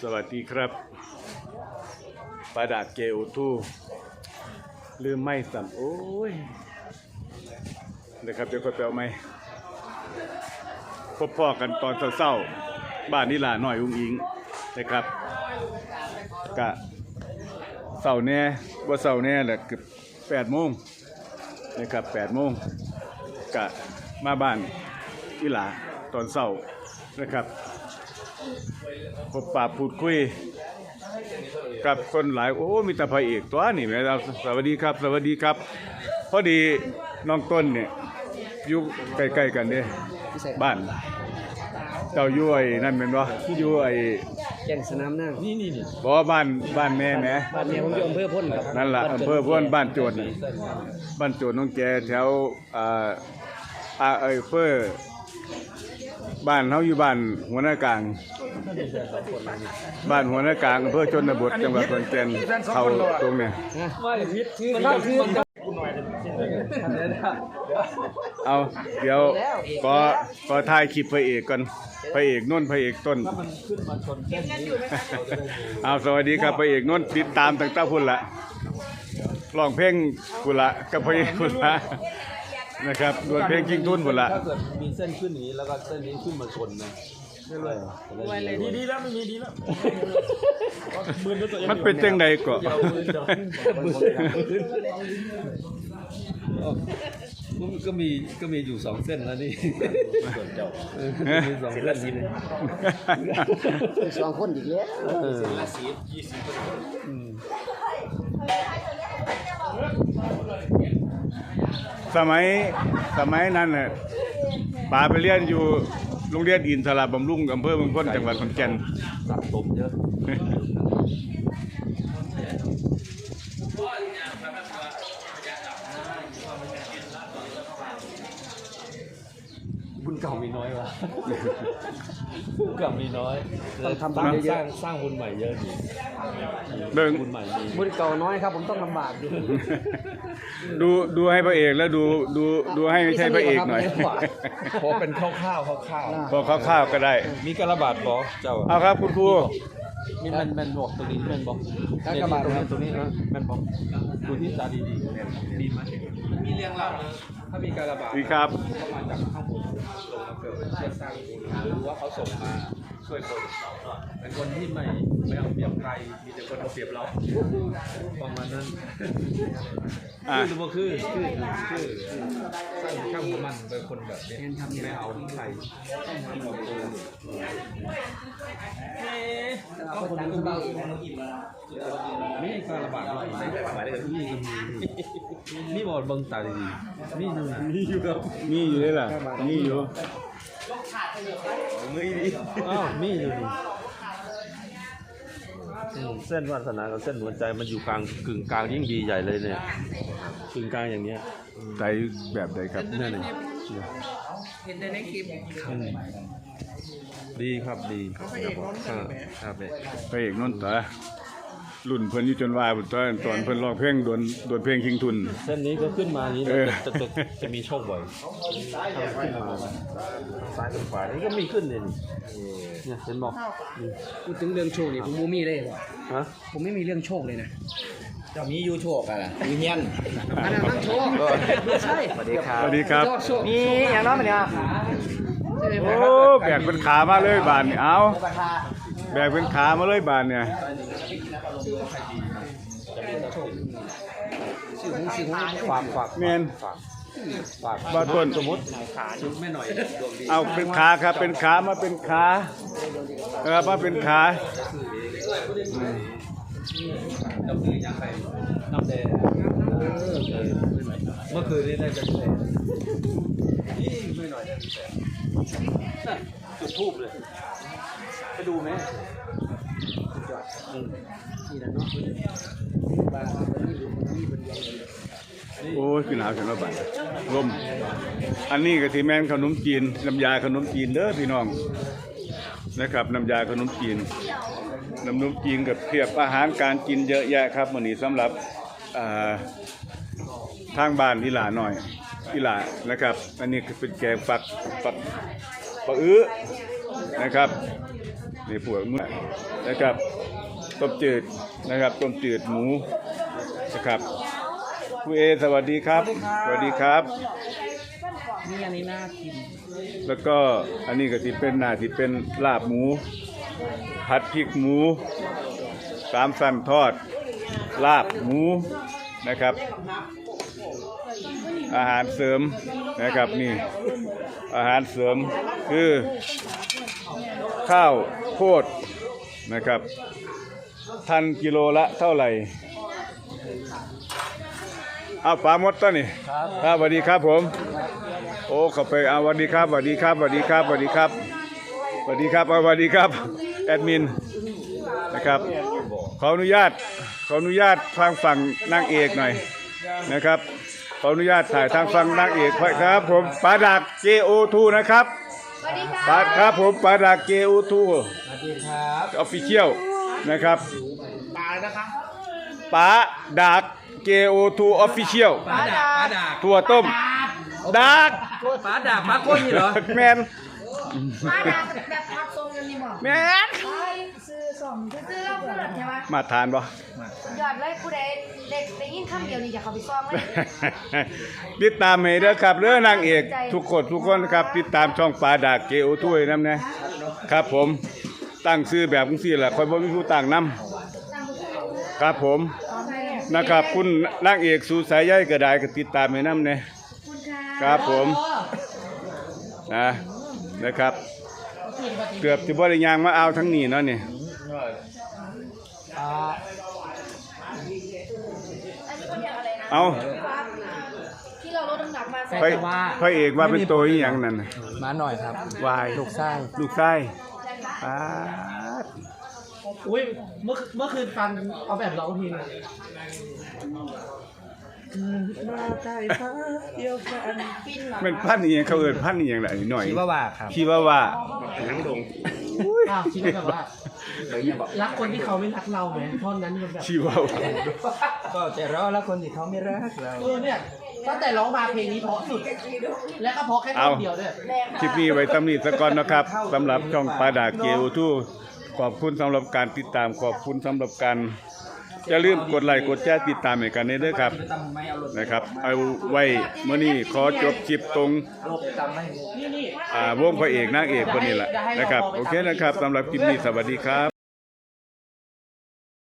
สวัสดีครับปาดาเกลทูลืมไม่สัมโอ้ยนะครับเดี๋ยวก็ไปเอาไม่พบพ่อกันตอนเศร้าๆบ้านนี่ล่ะหน่อยอุ้งอิงนะครับกะเสาร์แน่ว่าเสาร์แน่แหละเกือบแปดโมงนะครับแปดโมงกะมาบ้านอีหลาตอนเศร้านะครับ พบปะพูดคุย กับคนหลายโอ้มีแต่พระเอกตัวนี่แม่เราสวัสดีครับ สวัสดีครับ พอดีน้องต้นเนี่ยอยู่ใกล้ๆกันเด้บ้าน เจ้าอยู่ไอ้นั่นเป็นบ่อยู่ไอ้แก่งสนามนั่งนี่นี่นี่บ่บ้านบ้านแม่แหมบ้านเมียผมอยู่อำเภอพ้นครับนั่นล่ะอำเภอพ้นบ้านโจดน่ะบ้านโจดน้องแกแถวอ่าอาเอ้ยเฟอ บ้านเฮาอยู่บ้านหัวหน้ากลาง บ้านหัวหน้ากลางอำเภอชนบทจังหวัดขอนแก่นเขาตรงเนี่ยเอาเดี๋ยวขอขอถ่ายคลิปพระเอกก่อนพระเอกนนท์พระเอกต้นเอาสวัสดีครับพระเอกนนท์ติดตามตั้งแต่พุ่นละร้องเพลงพุ่นละกับพระเอกพุ่นละ นะครับดวลเพลงกิ้งทุ่นพุ่นละ ถ้าเกิดมีเส้นขึ้นอย่างนี้แล้วก็เส้นนี้ขึ้นมาชนนะไม่เลย ดีดีแล้วไม่มีดีแล้วมือตัวเองมันเป็นจังใดก็มันก็มีก็มีอยู่สองเส้นแล้วนี่ส่วนเจ้ามีสองเส้นนี้สองคนอีกแล้วส มัยสมัยนั้นน่ะป๋าไปเรียนอยู่โรงเรียนอินทราบำรุงอำเภอเมืองพ้นจังหวัดขอนแก่น สับสมเยอะ บุญเก่า มีน้อยวะบุญเก่ามีน้อยต้องทำบ้านสเยร้าอะงสร้างบุญใหม่เยอะดีเบิ่งบุญใหม่ดีๆบุญเก่าน้อยครับ ผมต้องลำบากอยู่ดูดูให้พระเอกแล้วดูดูดูให้ไม่ใช่พระเอกหน่อย พอเป็นคร่าวๆคร่าวพอคร่าวๆก็ได้ๆมีกระบาดบอเจ้าเอาครับคุณครู มีแมนแมนบอกตรงนี้แมนบอกกากบาทตรงครันี้บตรงนี้นะแมนบอกดูที่ตาดีๆดีไหมมีเรื่องเล่านะถ้ามีการระบาดดีครับเข้ามาจากข้างบนลงมาเกิดเพื่อสร้างบุญหรือว่าเขาส่งมา ช่วยคนเป็นคนที่ไม่ไม่เอาเปรียบใครมีแต่คนเอาเปรียบเราประมาณนั้นอะคือหรือว่าคือคือคือสร้างช่างของมันเป็นคนแบบนี้ไม่เอาใครเอาตัวก็คนนั้นคือบ้ามีการระบาดอะไรมีมีบอดเบิ่งตาดีๆมีอยู่มีอยู่ครับมีอยู่เลยล่ะมีอยู่ ไม่มีอ้าวมีอยู่นี่อืมเส้นวาสนากับเส้นหัวใจมันอยู่กลางกึ่งกลางยิ่งดีใหญ่เลยเนี่ยกึ่งกลางอย่างเนี้ยใจแบบใดครับนั่นเองเห็นในคลิปอืมดีครับดีครับครับเนี่ยพระเอกนนท์ตา รุ่นเพิ่นอยู่จนว่าพุ่นตอนตอนเพิ่นร้องเพลงดวนดวนเพลงคิงทุน เส้นนี้ก็ขึ้นมานี้เออจะจะจะจะมีโชคบ่อยขึ้นมาซ้ายกับขวานี่ก็มีขึ้นเลยนี่เนี่ยเห็นบอกนี่พูดถึงเรื่องโชคนี่ผมบ่มีเลยว่ะฮะผมไม่มีเรื่องโชคเลยนะจะมีอยู่โชคอะไรมีเฮียนอันนั้นมันโชคไม่ใช่สวัสดีครับสวัสดีครับ โชคโชคมีอย่างน้อยมันเนี่ยใช่ไหมโอ้แบกเป็นขามาเลยบานนี่เอา แบกเป็นขามาเลยบานเนี่ยชื่อของชื่อของฝากฝากแม่นฝากฝากบาต้นสมมติชุดแม่หน่อยดวงดีเอาเป็นขาครับเป็นขามาเป็นขาเออมาเป็นขาน้ำดื้อย่างไรน้ำแดงเมื่อคืนนี้ได้เป็นแสนนี่ไม่หน่อยได้เป็นแสนนั่นจุดทูบเลย ไปดูไหมอืมนี่แหละเนาะบ้านมันมีหรือมันมีมันยังโอ้ยคือหนาวจังว่าบานลมอันนี้ก็ที่แม่นขนมจีนน้ำยาขนมจีนเด้อพี่น้องนะครับน้ำยาขนมจีนน้ำนมจีนกับเพียบอาหารการกินเยอะแยะครับมื้อนี้สำหรับอ่าทางบ้านอีหลาหน่อยอีหลานะครับ อันนี้คือเป็นแกงฝักฝักปะอื้อนะครับ นี่พวกมื้อนะครับต้มจืดนะครับต้มจืดหมูนะครับคุณเอสวัสดีครับ สวัสดีครับ นี่อันนี้น่ากิน แล้วก็อันนี้ก็ที่เป็นหน้าที่เป็นลาบหมู ผัดพริกหมูสามสันทอด ลาบหมูนะครับ อาหารเสริมนะครับนี่ อาหารเสริมคือข้าว โพดนะครับ ทันกิโลละเท่าไหร่เอาปลามดต้นนี่ครับสวัสดีครับผม โอ้เข้าไปเอาสวัสดีครับสวัสดีครับสวัสดีครับสวัสดีครับสวัสดีครับสวัสดีครับแอดมินนะครับขออนุญาตขออนุญาตทางฝั่งนางเอกหน่อยนะครับขออนุญาตถ่ายทางฝั่งนางเอกครับผมปาดัก JO2 นะครับ วัสดีค่ะปาครับผมปาดัก JO2 สวัสดีครับออฟฟิเชียลนะครับปลานะคะปาดัก JO2 Official ปลาดากปลาดากถั่วต้มดักปลาดากปลาโก้ยเหรอแมนมาดาแบบพักทรงกันนี่บอกแมนไปซื้อสองซื้อเราพูดใช่ไหมมาทานบ่ยอดเลยผู้ใดเด็กได้ ยินคำเดียวนี่จะเข้าไปซ่องเลยติดตามให้เด้อครับเด้อนางเอกทุกคนทุกคนครับติดตามช่องปลาดากเกโอถ้วยน้ำนะครับผมตั้งชื่อแบบจังซี่แหละคอยบ่มีผู้ตั้งนํครับผมนะครับคุณนางเอกสูสายใยก็ได้ก็ติดตามให้นำแน่คุณค่ะครับผมนะนะครับ เกือบสิบ่ได้ยางมาเอาทั้งนี้เนาะนี่นนี้ เขาเรียกอะไรนะเอาที่เราลดน้ำหนักมาพระพระเอกว่าเป็นตัวอีหยังนั่นน่ะมาหน่อยครับวายลูกไส้ลูกไส้ปาดอุ้ยเมื่อเมื่อคืนฟังเอาแบบร้องเพลงอะ มาใกล้ฟ้าเดียวกันฟินเหรอมันพันธุ์อีหยังเขาเอิ้นพันธุ์อีหยังล่ะหน่อยคิดว่าว่าครับคิดว่าว่าอ้าวคิดแบบว่ารักคนที่เขาไม่รักเราไหมท่อนนั้นมันแบบชีว่าว่า ก็จะรอแล้วคนที่เขาไม่รักเรา เออเนี่ยตั้งแต่ร้องมาเพลงนี้เพราะสุด และก็เพราะแค่ท่อนเดียวด้วย คลิปนี้ไว้ตำนี้สักก่อนนะครับสำหรับช่องปลาดาเกลทูขอบคุณสำหรับการติดตามขอบคุณสำหรับการ อย่าลืมกดไลค์กดแชร์ติดตามให้กันเด้อครับนะครับ เอาไว้เมื่อนี้ขอจบคลิปตรงอ่าวงพระเอกนางเอกคนนี้แหละนะครับ โอเคนะครับสำหรับคลิปนี้สวัสดีครับ